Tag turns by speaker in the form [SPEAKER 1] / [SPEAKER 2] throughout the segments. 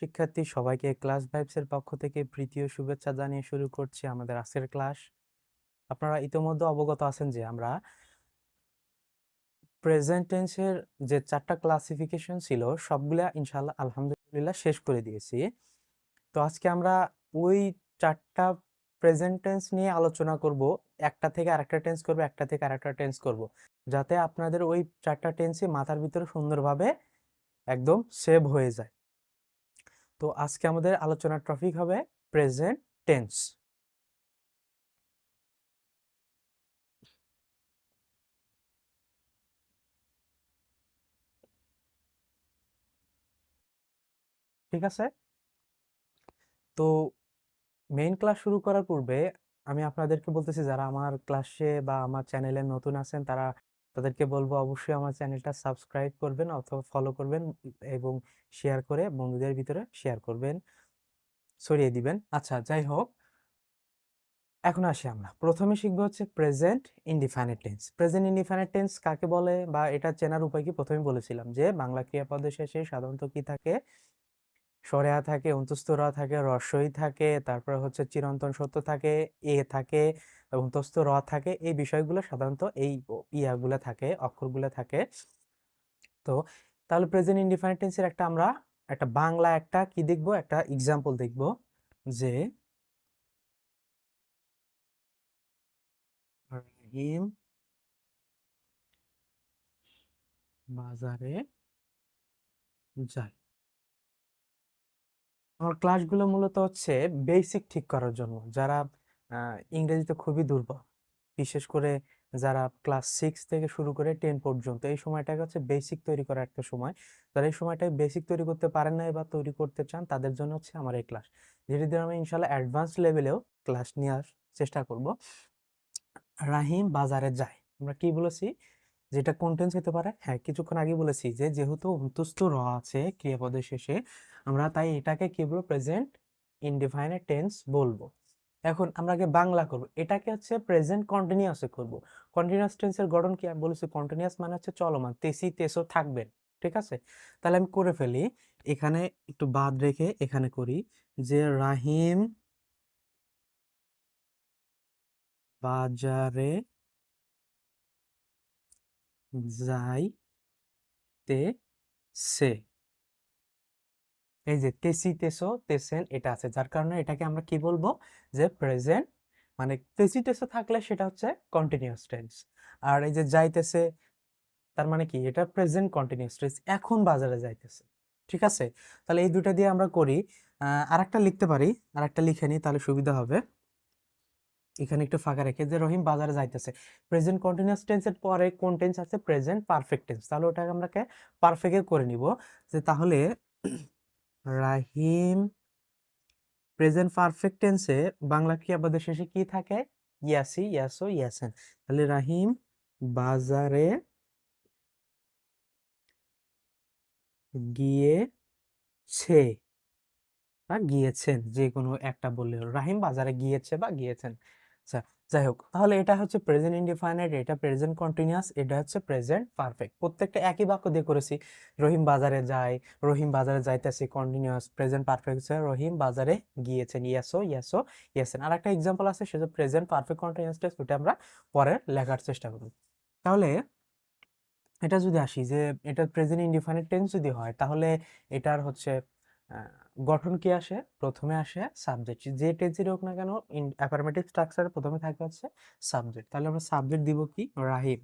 [SPEAKER 1] শিক্ষার্থী, সবাইকে ক্লাস ভাইবসের পক্ষ থেকে প্রীতি ও শুভেচ্ছা জানিয়ে শুরু করছি আমাদের আজকের ক্লাস আপনারা ইতিমধ্যে অবগত আছেন যে আমরা প্রেজেন্ট টেন্সের যে চারটা ক্লাসিফিকেশন ছিল, সবগুলা ইনশাল্লাহ আলহামদুলিল্লাহ শেষ করে দিয়েছি। তো আজকে আমরা ওই চারটা প্রেজেন্ট টেন্স নিয়ে আলোচনা করব। একটা থেকে আরেকটা টেন্স করব, একটা থেকে আরেকটা টেন্স করব। যাতে আপনাদের ওই চারটা টেন্সই মাথার ভিতরে সুন্দরভাবে একদম সেভ হয়ে যায়। তো আজকে আমাদের আলোচনার টপিক হবে প্রেজেন্ট টেন্স ঠিক আছে? তো মেইন ক্লাস শুরু করার পূর্বে আমি আপনাদেরকে বলতেছি, যারা আমার ক্লাসে বা আমার চ্যানেলে নতুন আছেন, তারা তাদেরকে বলব অবশ্যই আমার চ্যানেলটা সাবস্ক্রাইব করবেন অথবা ফলো করবেন এবং শেয়ার করে বন্ধুদের ভিতরে শেয়ার করবেন, ছড়িয়ে দিবেন। আচ্ছা যাই হোক। এখন আসি আমরা। প্রথমে শিখব হচ্ছে present indefinite tense present indefinite tense কাকে বলে বা এটা চেনার উপায় কি? প্রথমে বলেছিলাম যে বাংলা ক্রিয়াপদের শেষে সাধারণত কি থাকে? সরেয়া থাকে, অন্তস্থরা থাকে রস্বই থাকে, তারপরে হচ্ছে চিরন্তন সত্য থাকে, এ থাকে অন্তস্থ র থাকে, এই বিষয়গুলো সাধারণত এই ইয়াগুলো থাকে, অক্ষরগুলো থাকে। তো তাহলে প্রেজেন্ট ইনডিফাইনেট টেন্সের একটা আমরা একটা বাংলা একটা কি দেখব? একটা এক্সাম্পল দেখব যে রহিম বাজারে যায়। আমার ক্লাসগুলো মূলত হচ্ছে বেসিক ঠিক করার জন্য। যারা ইংরেজিতে খুবই দুর্বল। বিশেষ করে যারা ক্লাস সিক্স থেকে শুরু করে টেন পর্যন্ত, এই সময়টাকে হচ্ছে বেসিক তৈরি করার একটা সময়। যারা এই সময়টায় বেসিক তৈরি করতে পারেন না বা তৈরি করতে চান, তাদের জন্য হচ্ছে আমার এই ক্লাস ধীরে ধীরে আমি ইনশাল্লাহ অ্যাডভান্স লেভেলেও ক্লাস নেওয়ার চেষ্টা করব। রাহিম বাজারে যায়। আমরা কি বলেছি? যেটা কন্টেন্স হতে পারে। হ্যাঁ কিছুক্ষণ আগে বলেছি যে, যেহেতু অন্তস্থ র আছে ক্রিয়াপদের শেষে, আমরা তাই এটাকে কি বলব প্রেজেন্ট ইনডিফাইনেট টেন্স বলব। এখন আমরা আগে বাংলা করব। এটাকে হচ্ছে প্রেজেন্ট কন্টিনিউয়াসে করব। কন্টিনিউয়াস টেন্সের গঠন কি? আমি বলেছি কন্টিনিউয়াস মানে হচ্ছে চলমান। তেসি, তেসো থাকবেন ঠিক আছে? তাহলে আমি করে ফেলি। এখানে একটু বাদ রেখে এখানে করি যে রাহিম বাজারে যাইতেছে। এই যে তেসি তেসো তেসেন এটা আছে, যার কারণে এটাকে আমরা কি বলব? যে প্রেজেন্ট মানে তেসি তেসো থাকলে সেটা হচ্ছে কন্টিনিউয়াস টেন্স আর এই যে যাইতেছে, তার মানে কি? এটা প্রেজেন্ট কন্টিনিউয়াস টেন্স এখন বাজারে যাইতেছে, ঠিক আছে? তাহলে এই দুটা দিয়ে আমরা করি। আর একটা লিখতে পারি আর একটা লিখে নিই, তাহলে সুবিধা হবে। এখানে একটু ফাঁকা রেখে যে রহিম বাজারে যাইতেছে। প্রেজেন্ট কন্টিনিউয়াস টেন্সের পরে কোন টেন্স আছে? প্রেজেন্ট পারফেক্ট টেন্স তাহলে ওটাকে আমরাকে পারফেক্টে করে নিব। যে তাহলে রাহিম, প্রেজেন্ট পারফেক্ট টেন্সে বাংলা ক্রিয়াপদের শেষে কি থাকে? ইয়াসি, ইয়াসো, ইয়াসেন। তাহলে রাহিম, বাজারে গিয়েছে বা গিয়েছেন, যে কোনো একটা বললে রাহিম বাজারে গিয়েছে বা গিয়েছেন। আচ্ছা যাই হোক তাহলে এটা হচ্ছে প্রেজেন্ট ইনডিফাইনাইট এটা প্রেজেন্ট কন্টিনিউয়াস এটা হচ্ছে প্রেজেন্ট পারফেক্ট প্রত্যেকটা একই বাক্য দিয়ে করেছি। রহিম বাজারে যায়, রহিম বাজারে যাইতেছে কন্টিনিউয়াস প্রেজেন্ট পারফেক্ট হচ্ছে, রহিম বাজারে গিয়েছেন ইয়াসো ইয়াসো ইয়াসেন আর একটা এক্সাম্পল আছে, সেটা প্রেজেন্ট পারফেক্ট কন্টিনিউয়াস টেন্স ওটা আমরা পরে লেখার চেষ্টা করব। তাহলে এটা যদি আসি যে, এটা প্রেজেন্ট ইনডিফাইনেট টেন্স যদি হয়, তাহলে এটার হচ্ছে গঠন কি আসে? প্রথমে আসে সাবজেক্ট যে টেন্সের হোক না কেন অ্যাফার্মেটিভ স্ট্রাকচারে প্রথমে থাকবে হচ্ছে সাবজেক্ট তাহলে আমরা সাবজেক্ট দিব কি? রাহিম।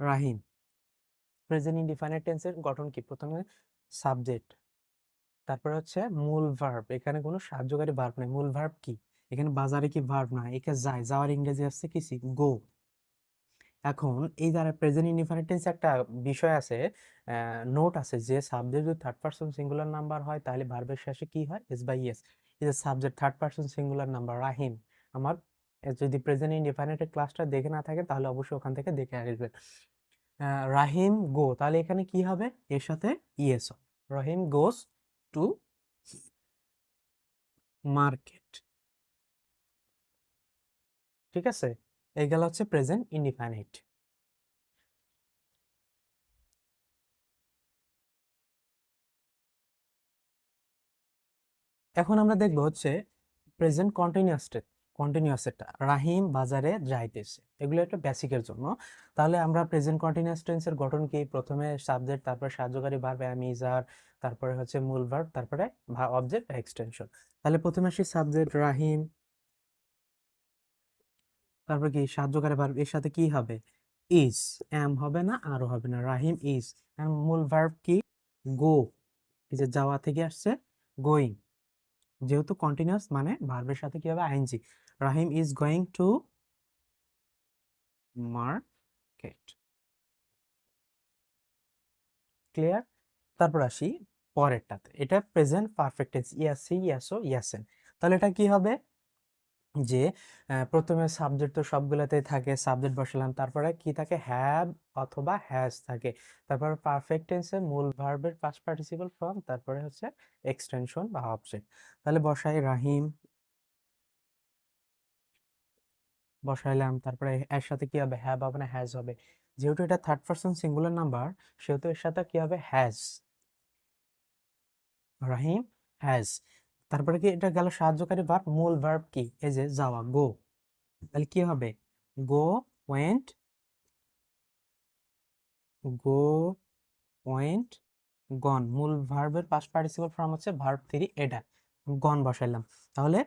[SPEAKER 1] রাহিম। প্রেজেন্ট ইনডিফাইনেট টেন্সের গঠন কি? প্রথমে সাবজেক্ট তারপরে হচ্ছে মূল ভার্ব এখানে কোনো সাহায্যকারী ভার্ব নেই। মূল ভার্ব কি? এখানে বাজারে কি ভার্ব না একে যায়, যাওয়ার ইংরেজি আসছে কি? গো এখন এই দ্বারা প্রেজেন্ট ইনডিফাইনেট টেন্স একটা বিষয় আছে নোট আছে যে সাবজেক্ট যদি থার্ড পারসন সিঙ্গুলার নাম্বার হয়, তাহলে ভার্বের শেষে কি হয়? এস বাই এস এই যে subject third person singular number Rahim আমার যদি প্রেজেন্ট ইনডিফাইনেটের ক্লাসটা দেখে না থাকে, তাহলে অবশ্যই ওখান থেকে দেখে আসবেন রাহিম গো তাহলে এখানে কি হবে? এর সাথে yes Rahim goes to market ঠিক আছে? এই গেল হচ্ছে প্রেজেন্ট ইনডিফাইনাইট এখন আমরা দেখব হচ্ছে প্রেজেন্ট কন্টিনিউয়াস স্টেট কন্টিনিউয়াস এটা রাহিম বাজারে যাইতেছে। এগুলো একটা বেসিকের জন্য। তাহলে আমরা প্রেজেন্ট কন্টিনিউয়াস টেন্সের গঠন কি? প্রথমে সাবজেক্ট তারপরে সাহায্যকারী ভার্ব অ্যামিজার তারপরে হচ্ছে মূল ভার্ব তারপরে অবজেক্ট এক্সটেনশন তাহলে প্রথমে আসি সাবজেক্ট রাহিম। তারপর কি সাহায্যকারী ভার্ব এর সাথে কি হবে? ইজ এম হবে না, আরও হবে না। রাহিম ইজ মূল ভার্ব কি? গো এই যে যাওয়া থেকে আসছে গোয়িং যেহেতু কন্টিনিউয়াস মানে ভার্বের সাথে কি হবে? ING Rahim is going to market clear তারপর আসি পরেরটাতে, এটা প্রেজেন্ট পারফেক্ট টেন্স ইয়াসি ইয়াসো ইয়াসেন তাহলে এটা কি হবে? যে প্রথমে সাবজেক্ট তো সবগুলোতেই থাকে সাবজেক্ট বসালাম, তারপরে কি থাকে? হ্যাভ অথবা হ্যাজ থাকে। তারপর পারফেক্ট টেন্সে মূল ভার্বের পাস্ট পার্টিসিপল ফর্ম তারপরে হচ্ছে এক্সটেনশন বা অবজেক্ট তাহলে বসাই রাহিম বসাইলাম, তারপরে এর সাথে কি হবে? হ্যাভ হবে না হ্যাজ হবে। যেহেতু এটা থার্ড পার্সন সিঙ্গুলার নাম্বার সেহেতু এর সাথে কি হবে? হ্যাজ রাহিম হ্যাজ তারপরে কি এটা গেল সাহায্যকারী ভার্ব মূল ভার্ব কি? এই যে যাওয়া গো তাহলে কি হবে? Go went go went gone মূল ভার্বের পাস্ট পার্টিসিপল ফর্ম হচ্ছে ভার্ব থ্রি এটা। গন বসাইলাম। তাহলে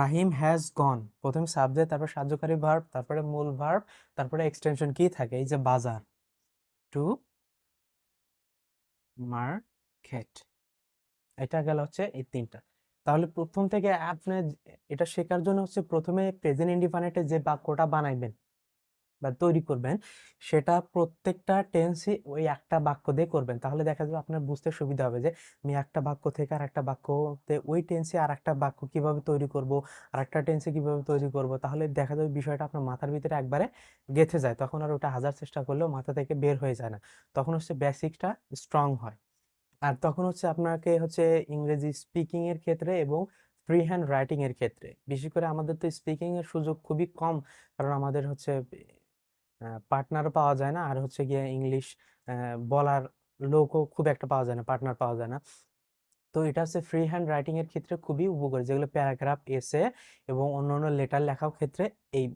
[SPEAKER 1] রাহিম হ্যাজ গন প্রথমে সাবজেক্ট তারপর সাহায্যকারী ভার্ব তারপরে মূল ভার্ব তারপরে এক্সটেনশন কি থাকে? এই যে বাজার। টু মার্কেট এটা গেল হচ্ছে এই তিনটা। তাহলে প্রথম থেকে আপনি এটা শেখার জন্য হচ্ছে প্রথমে প্রেজেন্ট ইন্ডিফিনিটে যে বাক্যটা বানাইবেন বা তৈরি করবেন, সেটা প্রত্যেকটা টেন্সই ওই একটা বাক্য দিয়ে করবেন। তাহলে দেখা যাবে আপনার বুঝতে সুবিধা হবে যে, আমি একটা বাক্য থেকে আর একটা বাক্যতে ওই টেন্সে আর একটা বাক্য কীভাবে তৈরি করব আর একটা টেন্সে কীভাবে তৈরি করব, তাহলে দেখা যাবে বিষয়টা আপনার মাথার ভিতরে একবারে গেঁথে যায়। তখন আর ওটা হাজার চেষ্টা করলেও মাথা থেকে বের হয়ে যায় না। তখন হচ্ছে বেসিকটা স্ট্রং হয়। আর তখন হচ্ছে আপনাকে হচ্ছে ইংরেজি স্পিকিং এর ক্ষেত্রে এবং ফ্রি হ্যান্ড রাইটিং এর ক্ষেত্রে। বিশেষ করে আমাদের তো স্পিকিং এর সুযোগ খুবই কম, কারণ আমাদের হচ্ছে পার্টনারও পাওয়া যায় না। আর হচ্ছে গিয়ে ইংলিশ বলার লোকও খুব একটা পাওয়া যায় না পার্টনার পাওয়া যায় না। তো এটা হচ্ছে ফ্রি হ্যান্ড রাইটিং এর ক্ষেত্রে খুবই উপকারী। যেগুলো প্যারাগ্রাফ এসে এবং অন্যান্য লেটার লেখার ক্ষেত্রে এই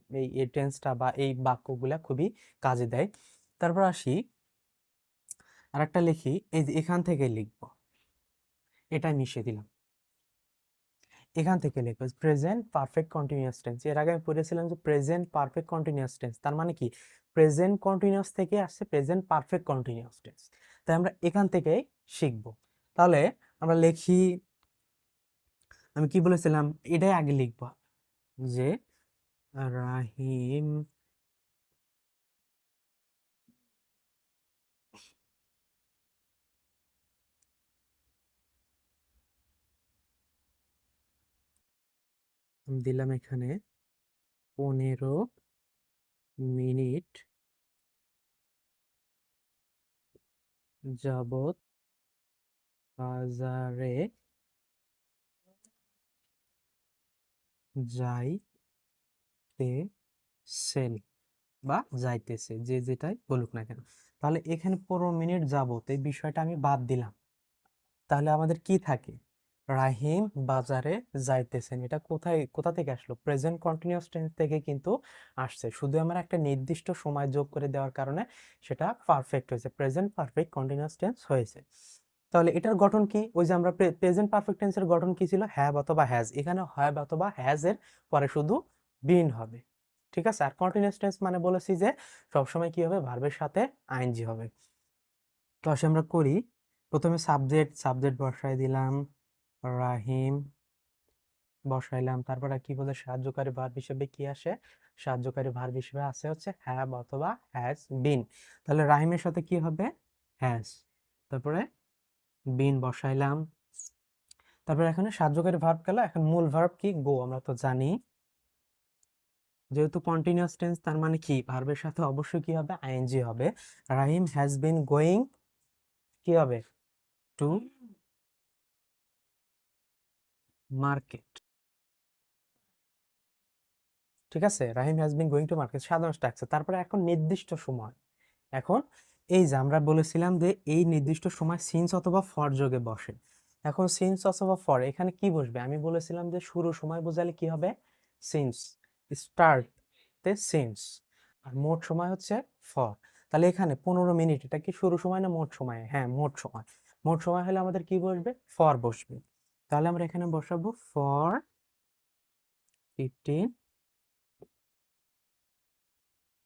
[SPEAKER 1] এই টেন্সটা বা এই বাক্যগুলা খুবই কাজে দেয়। তারপর আসি আর একটা লিখি, এই যে এখান থেকে লিখব। এটা মিশিয়ে দিলাম। এখান থেকে লিখব প্রেজেন্ট পারফেক্ট কন্টিনিউয়াস টেন্স এর আগে আমি পড়েছিলাম যে প্রেজেন্ট পারফেক্ট কন্টিনিউয়াস টেন্স তার মানে কি? প্রেজেন্ট কন্টিনিউয়াস থেকে আসছে প্রেজেন্ট পারফেক্ট কন্টিনিউয়াস টেন্স তাই আমরা এখান থেকে শিখব। তাহলে আমরা লিখি, আমি কি বলেছিলাম? এটাই আগে লিখব যে রাহিম দিলাম এখানে পনেরো মিনিট যাবত বাজারে যাইতেছেন বা যাইতেছে, যে যেটাই বলুক না কেন। তাহলে এখানে পনেরো মিনিট যাবত এই বিষয়টা আমি বাদ দিলাম। তাহলে আমাদের কি থাকে? রাহিম বাজারে যাইতেছেন। এটা কোথায়, কোথা থেকে আসলো? প্রেজেন্ট কন্টিনিউয়াস টেন্স থেকে কিন্তু আসছে। শুধু আমার একটা নির্দিষ্ট সময় যোগ করে দেওয়ার কারণে সেটা পারফেক্ট হয়েছে। প্রেজেন্ট পারফেক্ট কন্টিনিউয়াস টেন্স হয়েছে। তাহলে এটার গঠন কি? ওই যে আমরা প্রেজেন্ট পারফেক্ট টেন্সের গঠন কি ছিল? হ্যাভ অথবা হ্যাজ এখানে হ্যাভ অথবা হ্যাজ এর পরে শুধু বিন হবে। ঠিক আছে? আর কন্টিনিউয়াস টেন্স মানে বলেছি যে সবসময় কি হবে? ভার্বের সাথে আইএনজি হবে। তো আমরা করি। প্রথমে সাবজেক্ট সাবজেক্ট বসাই দিলাম। রাহিম বসাইলাম। তারপরে কি বলে সাহায্যকারী ভার্ব হিসেবে কি আসে? সাহায্যকারী ভার্ব হিসেবে আসে হচ্ছে হ্যাভ অথবা হ্যাজ বিন তাহলে রাহিমের সাথে কি হবে? হ্যাজ তারপরে বিন বসাইলাম। তারপরে এখানে সাহায্যকারী ভার্ব গেল। এখন মূল ভার্ব কি? গো আমরা তো জানি। যেহেতু কন্টিনিউয়াস টেন্স তার মানে কি? ভার্বের সাথে অবশ্যই কি হবে? আইএনজি হবে। রাহিম হ্যাজ বিন গোয়িং কি হবে? To market. ঠিক আছে? Rahim has been going to market সাধারণ স্ট্রাকচার তারপরে এখন নির্দিষ্ট সময়। এখন এই যে আমরা বলেছিলাম যে এই নির্দিষ্ট সময় সিন্স অথবা ফর যোগে বসে। এখন সিন্স অথবা ফর এখানে কি বসবে? আমি বলেছিলাম যে শুরু সময় বোঝালে কি হবে? সিন্স স্টার্ট তে সিন্স আর মোট সময় হচ্ছে ফর তাহলে এখানে পনেরো মিনিট। এটা কি শুরু সময় না মোট সময়? হ্যাঁ মোট সময়। মোট সময় হলে আমাদের কি বসবে? ফর বসবে। তাহলে আমরা এখানে বসাবো ফর ফিফটিন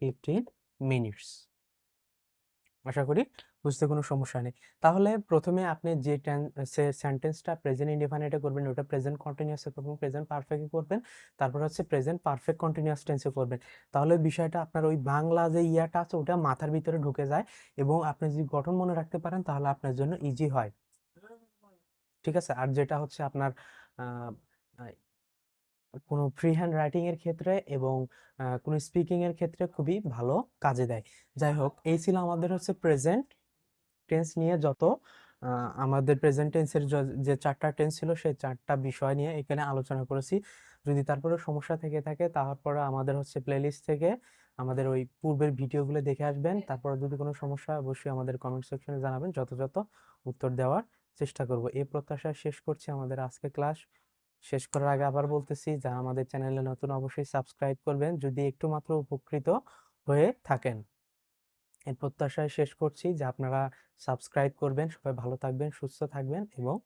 [SPEAKER 1] ফিফটিন মিনিটস আশা করি বুঝতে কোনো সমস্যা নেই। তাহলে প্রথমে আপনি যে সেন্টেন্সটা প্রেজেন্ট ইনডিফাইনাইটে করবেন, ওটা প্রেজেন্ট কন্টিনিউয়াসে করবেন প্রেজেন্ট পারফেক্টে করবেন, তারপর হচ্ছে প্রেজেন্ট পারফেক্ট কন্টিনিউয়াস টেন্সে করবেন। তাহলে বিষয়টা আপনার ওই বাংলা যে ইয়াটা আছে ওটা মাথার ভিতরে ঢুকে যায় এবং আপনি যদি গঠন মনে রাখতে পারেন তাহলে আপনার জন্য ইজি হয়। ঠিক আছে? আর যেটা হচ্ছে আপনার কোনো ফ্রি হ্যান্ড রাইটিং এর ক্ষেত্রে এবং কোনো স্পিকিং এর ক্ষেত্রে খুবই ভালো কাজে দেয়। যাই হোক, এই ছিল আমাদের হচ্ছে প্রেজেন্ট টেন্স নিয়ে যত আমাদের প্রেজেন্ট টেন্সের যে চারটা টেন্স ছিল সেই চারটা বিষয় নিয়ে এখানে আলোচনা করেছি। যদি তারপরে সমস্যা থেকে থাকে তারপরে আমাদের হচ্ছে প্লেলিস্ট থেকে আমাদের ওই পূর্বের ভিডিওগুলো দেখে আসবেন। তারপর যদি কোনো সমস্যা অবশ্যই আমাদের কমেন্ট সেকশনে জানাবেন যথাযথ উত্তর দেওয়ার চেষ্টা করব। এই প্রত্যাশা শেষ করছি আমাদের আজকে ক্লাস। শেষ করার আগে আবার বলতেছি, যারা আমাদের চ্যানেলে নতুন অবশ্যই সাবস্ক্রাইব করবেন, যদি একটু মাত্র উপকৃত হয়ে থাকেন। এই প্রত্যাশায় শেষ করছি যে আপনারা সাবস্ক্রাইব করবেন, সবাই ভালো থাকবেন, সুস্থ থাকবেন এবং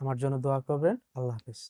[SPEAKER 1] আমার জন্য দোয়া করবেন। আল্লাহ হাফেজ।